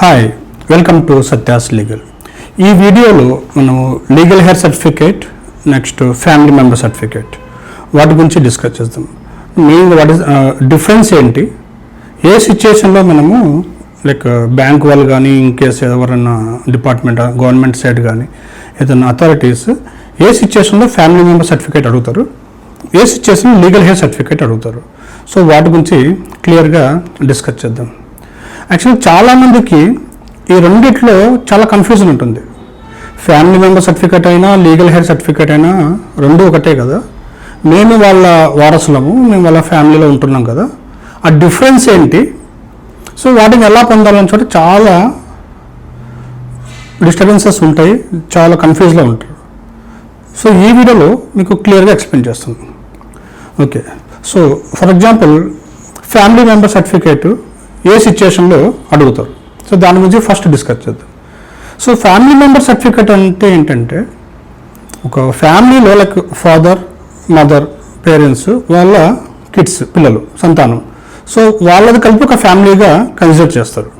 Hi welcome to Satya's legal ఈ వీడియోలో మనము legal heir certificate next family member certificate వాటి గురించి డిస్కస్ చేద్దాం. మెయిన్ వాట్ ఇస్ డిఫరెన్స్ ఏంటి? ఏ సిచ్యుయేషన్లో మనము లైక్ బ్యాంక్ వాళ్ళు కానీ ఇన్కేస్ ఎవరైనా డిపార్ట్మెంట్ గవర్నమెంట్ సైడ్ కానీ ఏదైనా అథారిటీస్ ఏ సిచ్యుయేషన్లో ఫ్యామిలీ మెంబర్ సర్టిఫికేట్ అడుగుతారు? ఏ సిచ్యుయేషన్ లీగల్ హెయిర్ సర్టిఫికేట్ అడుగుతారు? సో వాటి గురించి క్లియర్గా డిస్కస్ చేద్దాం. యాక్చువల్లీ చాలామందికి ఈ రెండిట్లో చాలా కన్ఫ్యూజన్ ఉంటుంది. ఫ్యామిలీ మెంబర్ సర్టిఫికేట్ అయినా లీగల్ హెయిర్ సర్టిఫికేట్ అయినా రెండు ఒకటే కదా. మేము వాళ్ళ వారసులము మేము వాళ్ళ ఫ్యామిలీలో ఉంటున్నాం కదా. ఆ డిఫరెన్స్ ఏంటి? సో వాటిని ఎలా పొందాలని చోట చాలా డిస్టర్బెన్సెస్ ఉంటాయి చాలా కన్ఫ్యూజ్లో ఉంటారు. సో ఈ వీడియోలో మీకు క్లియర్గా ఎక్స్ప్లెయిన్ చేస్తాను. Okay so for example family member certificate ఏ సిచ్యుయేషన్లో అడుగుతారు. సో దాని గురించి ఫస్ట్ డిస్కస్ చేద్దాం. సో ఫ్యామిలీ మెంబర్ సర్టిఫికేట్ అంటే ఏంటంటే ఒక ఫ్యామిలీలో లైక్ ఫాదర్ మదర్ పేరెంట్స్ వాళ్ళ కిడ్స్ పిల్లలు సంతానం. సో వాళ్ళది కలిపి ఒక ఫ్యామిలీగా కన్సిడర్ చేస్తారు.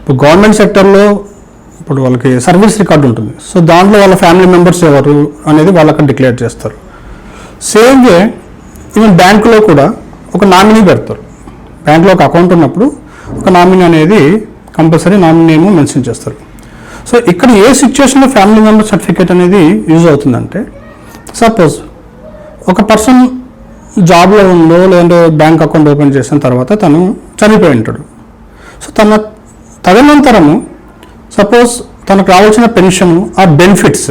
ఇప్పుడు గవర్నమెంట్ సెక్టర్లో ఇప్పుడు వాళ్ళకి సర్వీస్ రికార్డు ఉంటుంది. సో దాంట్లో వాళ్ళ ఫ్యామిలీ మెంబర్స్ ఎవరు అనేది వాళ్ళకి డిక్లేర్ చేస్తారు. సేమ్ వే ఈవెన్ బ్యాంకులో కూడా ఒక నామినీ పెడతారు. దాంట్లో ఒక అకౌంట్ ఉన్నప్పుడు ఒక నామినీ అనేది కంపల్సరీ నామినీ నేమ్ మెన్షన్ చేస్తారు. సో ఇక్కడ ఏ సిచ్యువేషన్లో ఫ్యామిలీ మెంబర్ సర్టిఫికేట్ అనేది యూజ్ అవుతుందంటే సపోజ్ ఒక పర్సన్ జాబ్లో ఉందో లేదంటే బ్యాంక్ అకౌంట్ ఓపెన్ చేసిన తర్వాత తను చనిపోయి ఉంటాడు. సో తన తదనంతరము సపోజ్ తనకు రావాల్సిన పెన్షన్ ఆ బెనిఫిట్స్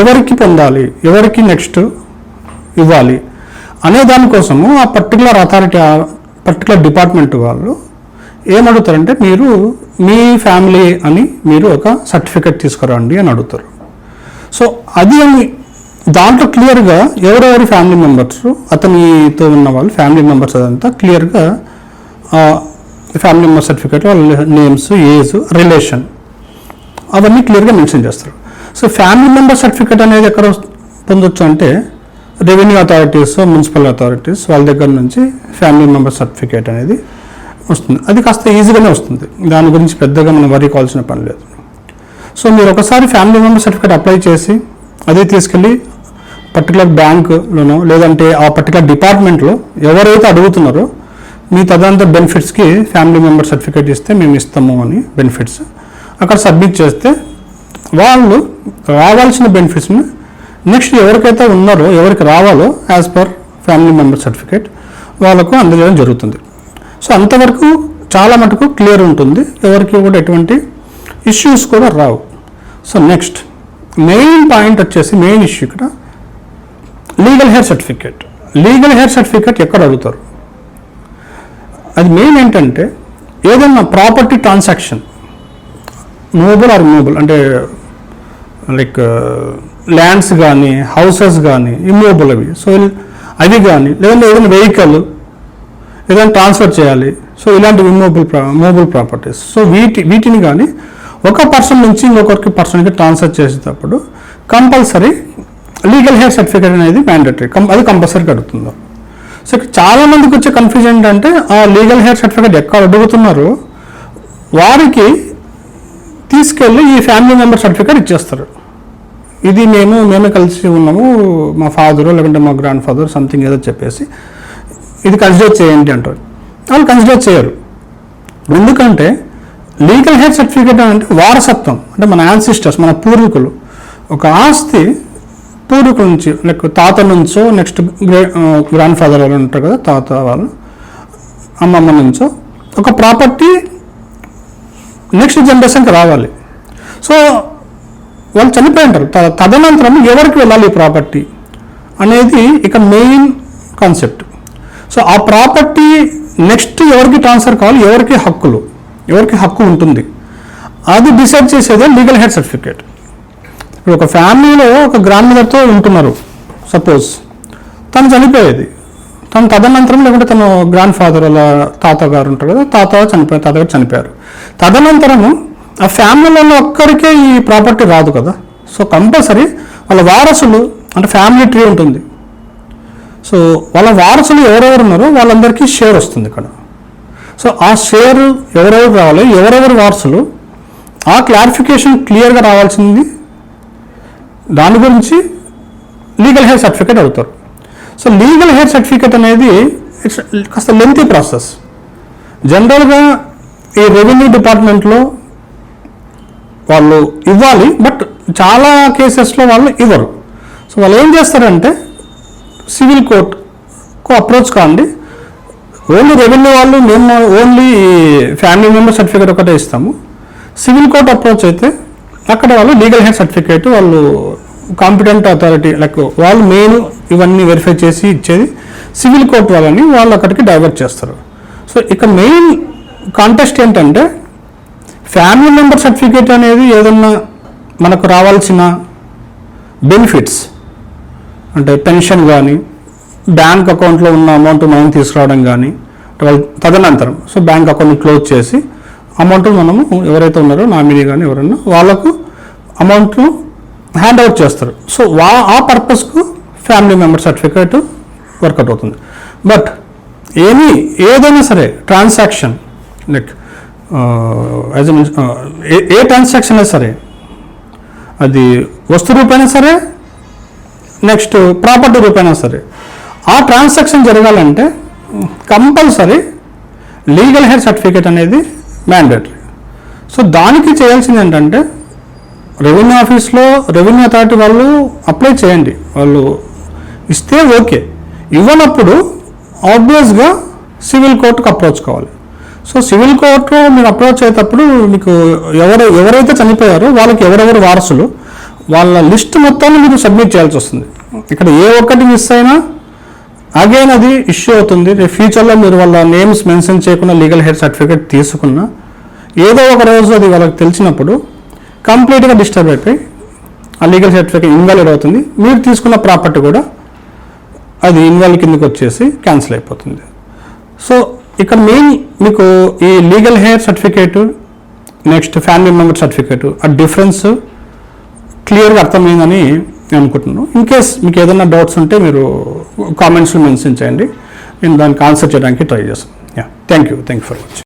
ఎవరికి పొందాలి ఎవరికి నెక్స్ట్ ఇవ్వాలి అనే దానికోసము ఆ పర్టికులర్ అథారిటీ పర్టికులర్ డిపార్ట్మెంట్ వాళ్ళు ఏమడుగుతారంటే మీరు మీ ఫ్యామిలీ అని మీరు ఒక సర్టిఫికెట్ తీసుకురండి అని అడుగుతారు. సో అది అని దాంట్లో క్లియర్గా ఎవరెవరి ఫ్యామిలీ మెంబర్స్ అతనితో ఉన్న వాళ్ళు ఫ్యామిలీ మెంబర్స్ అదంతా క్లియర్గా ఫ్యామిలీ మెంబర్ సర్టిఫికేట్ వాళ్ళ నేమ్స్ ఏజ్ రిలేషన్ అవన్నీ క్లియర్గా మెన్షన్ చేస్తారు. సో ఫ్యామిలీ మెంబర్ సర్టిఫికేట్ అనేది ఎక్కడ పొందొచ్చు అంటే రెవెన్యూ అథారిటీస్ మున్సిపల్ అథారిటీస్ వాళ్ళ దగ్గర నుంచి ఫ్యామిలీ మెంబర్ సర్టిఫికేట్ అనేది వస్తుంది. అది కాస్త ఈజీగానే వస్తుంది. దాని గురించి పెద్దగా మనం వరి కావాల్సిన పని లేదు. సో మీరు ఒకసారి ఫ్యామిలీ మెంబర్ సర్టిఫికేట్ అప్లై చేసి అదే తీసుకెళ్ళి పర్టికులర్ బ్యాంకులోనో లేదంటే ఆ పర్టికులర్ డిపార్ట్మెంట్లో ఎవరైతే అడుగుతున్నారో మీ తదంత బెనిఫిట్స్కి ఫ్యామిలీ మెంబర్ సర్టిఫికేట్ ఇస్తే మేము ఇస్తాము అని బెనిఫిట్స్ అక్కడ సబ్మిట్ చేస్తే వాళ్ళు రావాల్సిన బెనిఫిట్స్ని నెక్స్ట్ ఎవరికైతే ఉన్నారో ఎవరికి రావాలో as per family member certificate వాళ్ళకు అందజేయడం జరుగుతుంది. సో అంతవరకు చాలా మటుకు క్లియర్ ఉంటుంది. ఎవరికి కూడా ఎటువంటి ఇష్యూస్ కూడా రావు. సో నెక్స్ట్ మెయిన్ పాయింట్ వచ్చేసి మెయిన్ ఇష్యూ ఇక్కడ legal heir certificate legal heir certificate ఎక్కడ అడుగుతారు? అది మెయిన్ ఏంటంటే ఏదన్నా property transaction movable or movable అంటే లైక్ ల్యాండ్స్ కానీ హౌసెస్ కానీ ఇమ్మూవబుల్ అవి. సో అవి కానీ లేదంటే ఏదైనా వెహికల్ ఏదైనా ట్రాన్స్ఫర్ చేయాలి. సో ఇలాంటి ఇమ్మూవబుల్ మూవబుల్ ప్రాపర్టీస్ సో వీటి వీటిని కానీ ఒక పర్సన్ నుంచి ఇంకొకరికి పర్సన్కి ట్రాన్స్ఫర్ చేసేటప్పుడు కంపల్సరీ లీగల్ హెయిర్ సర్టిఫికేట్ అనేది మ్యాండేటరీ అది కంపల్సరీ అడుగుతుందో సో ఇక్కడ చాలామందికి వచ్చే కన్ఫ్యూజన్ ఏంటంటే ఆ లీగల్ హెయిర్ సర్టిఫికేట్ ఎక్కడ అడుగుతున్నారు? వారికి తీసుకెళ్ళి ఈ ఫ్యామిలీ మెంబర్ సర్టిఫికేట్ ఇచ్చేస్తారు. ఇది మేము మేమే కలిసి ఉన్నాము. మా ఫాదరు లేకుంటే మా గ్రాండ్ ఫాదర్ సంథింగ్ ఏదో చెప్పేసి ఇది కన్సిడర్ చేయండి అంటారు. వాళ్ళు కన్సిడర్ చేయరు. ఎందుకంటే లీగల్ హెడ్ సర్టిఫికేట్ అంటే వారసత్వం అంటే మన యాన్సిస్టర్స్ మన పూర్వీకులు. ఒక ఆస్తి పూర్వీకుల నుంచి లైక్ తాత నుంచో నెక్స్ట్ గ్రాండ్ ఫాదర్ వాళ్ళు ఉంటారు కదా తాత వాళ్ళు అమ్మమ్మ నుంచో ఒక ప్రాపర్టీ నెక్స్ట్ జనరేషన్కి రావాలి. సో వాళ్ళు చనిపోయి ఉంటారు. త- తదనంతరం ఎవరికి వెళ్ళాలి ఈ ప్రాపర్టీ అనేది ఇక మెయిన్ కాన్సెప్ట్. సో ఆ ప్రాపర్టీ నెక్స్ట్ ఎవరికి ట్రాన్స్ఫర్ కావాలి? ఎవరికి హక్కులు? ఎవరికి హక్కు ఉంటుంది? అది డిసైడ్ చేసేదే లీగల్ హెడ్ సర్టిఫికేట్. ఇప్పుడు ఒక ఫ్యామిలీలో ఒక గ్రాండ్ మదర్తో ఉంటున్నారు సపోజ్. తను చనిపోయేది. తను తదనంతరం లేకుంటే తను గ్రాండ్ ఫాదర్ వాళ్ళ తాత గారు ఉంటారు కదా తాత చనిపోయారు తాతగారు చనిపోయారు. తదనంతరము ఆ ఫ్యామిలీలో ఒక్కరికే ఈ ప్రాపర్టీ రాదు కదా. సో కంపల్సరీ వాళ్ళ వారసులు అంటే ఫ్యామిలీ ట్రీ ఉంటుంది. సో వాళ్ళ వారసులు ఎవరెవరు ఉన్నారో వాళ్ళందరికీ షేర్ వస్తుంది ఇక్కడ. సో ఆ షేర్ ఎవరెవరు రావాలి ఎవరెవరు వారసులు ఆ క్లారిఫికేషన్ క్లియర్గా రావాల్సింది దాని గురించి లీగల్ హెయిర్ సర్టిఫికేట్ అడుగుతారు. సో లీగల్ హెయిర్ సర్టిఫికేట్ అనేది ఇట్స్ కాస్త లెంతీ ప్రాసెస్ జనరల్గా ఈ రెవెన్యూ డిపార్ట్మెంట్లో వాళ్ళు ఇవ్వాలి బట్ చాలా కేసెస్లో వాళ్ళు ఇవ్వరు. సో వాళ్ళు ఏం చేస్తారంటే సివిల్ కోర్టుకు అప్రోచ్ కాండి. ఓన్లీ రెవెన్యూ వాళ్ళు మేము ఓన్లీ ఫ్యామిలీ మెంబర్ సర్టిఫికేట్ ఒకటే ఇస్తాము. సివిల్ కోర్ట్ అప్రోచ్ అయితే అక్కడ వాళ్ళు లీగల్ హెడ్ సర్టిఫికేట్ వాళ్ళు కాంపిటెంట్ అథారిటీ లైక్ వాళ్ళు మెయిన్ ఇవన్నీ వెరిఫై చేసి ఇచ్చేది సివిల్ కోర్ట్ వాళ్ళని వాళ్ళు అక్కడికి డైవర్ట్ చేస్తారు. సో ఇక మెయిన్ కాంటెస్ట్ ఏంటంటే ఫ్యామిలీ మెంబర్ సర్టిఫికేట్ అనేది ఏదన్నా మనకు రావాల్సిన బెనిఫిట్స్ అంటే పెన్షన్ కానీ బ్యాంక్ అకౌంట్లో ఉన్న అమౌంట్ మనం తీసుకురావడం కానీ వాళ్ళు తదనంతరం సో బ్యాంక్ అకౌంట్ని క్లోజ్ చేసి అమౌంట్ మనము ఎవరైతే ఉన్నారో నామినీ కానీ ఎవరన్నా వాళ్ళకు అమౌంట్ను హ్యాండ్ అవుట్ చేస్తారు. సో వా ఆ పర్పస్కు family member certificate work out అవుతుంది. బట్ ఏమీ ఏదైనా సరే transaction like as a transaction అయినా సరే అది వస్తు రూపైనా సరే నెక్స్ట్ ప్రాపర్టీ రూపైనా సరే ఆ ట్రాన్సాక్షన్ జరగాలంటే కంపల్సరీ లీగల్ హెయిర్ సర్టిఫికేట్ అనేది మ్యాండేటరీ సో దానికి చేయాల్సింది ఏంటంటే రెవెన్యూ ఆఫీస్లో రెవెన్యూ అథారిటీ వాళ్ళు అప్లై చేయండి. వాళ్ళు ఇస్తే ఓకే ఇవ్వనప్పుడు ఆబ్వియస్గా సివిల్ కోర్టుకు అప్రోచ్ కావాలి. సో సివిల్ కోర్టు మీరు అప్రోచ్ అయ్యేటప్పుడు మీకు ఎవరు ఎవరైతే చనిపోయారో వాళ్ళకి ఎవరెవరు వారసులు వాళ్ళ లిస్ట్ మొత్తాన్ని మీరు సబ్మిట్ చేయాల్సి వస్తుంది. ఇక్కడ ఏ ఒక్కటి మిస్ అయినా అగైన్ అది ఇష్యూ అవుతుంది. రేపు ఫ్యూచర్లో మీరు వాళ్ళ నేమ్స్ మెన్షన్ చేయకుండా లీగల్ హెయిర్ సర్టిఫికేట్ తీసుకున్నా ఏదో ఒక రోజు అది వాళ్ళకి తెలిసినప్పుడు కంప్లీట్గా డిస్టర్బ్ అయిపోయి ఆ లీగల్ సర్టిఫికేట్ ఇన్వాలిడ్ అవుతుంది. మీరు తీసుకున్న ప్రాపర్టీ కూడా అది ఇన్వాల్వ్ కిందకి వచ్చేసి క్యాన్సిల్ అయిపోతుంది. సో ఇక్కడ మెయిన్ మీకు ఈ legal heir certificate next family member certificate ఆ డిఫరెన్స్ క్లియర్గా అర్థమైందని నేను అనుకుంటున్నాను. ఇన్ కేస్ మీకు ఏదైనా డౌట్స్ ఉంటే మీరు కామెంట్స్లో మెన్షన్ చేయండి. నేను దానికి ఆన్సర్ చేయడానికి ట్రై చేస్తాను. Yeah thank you thank you for watching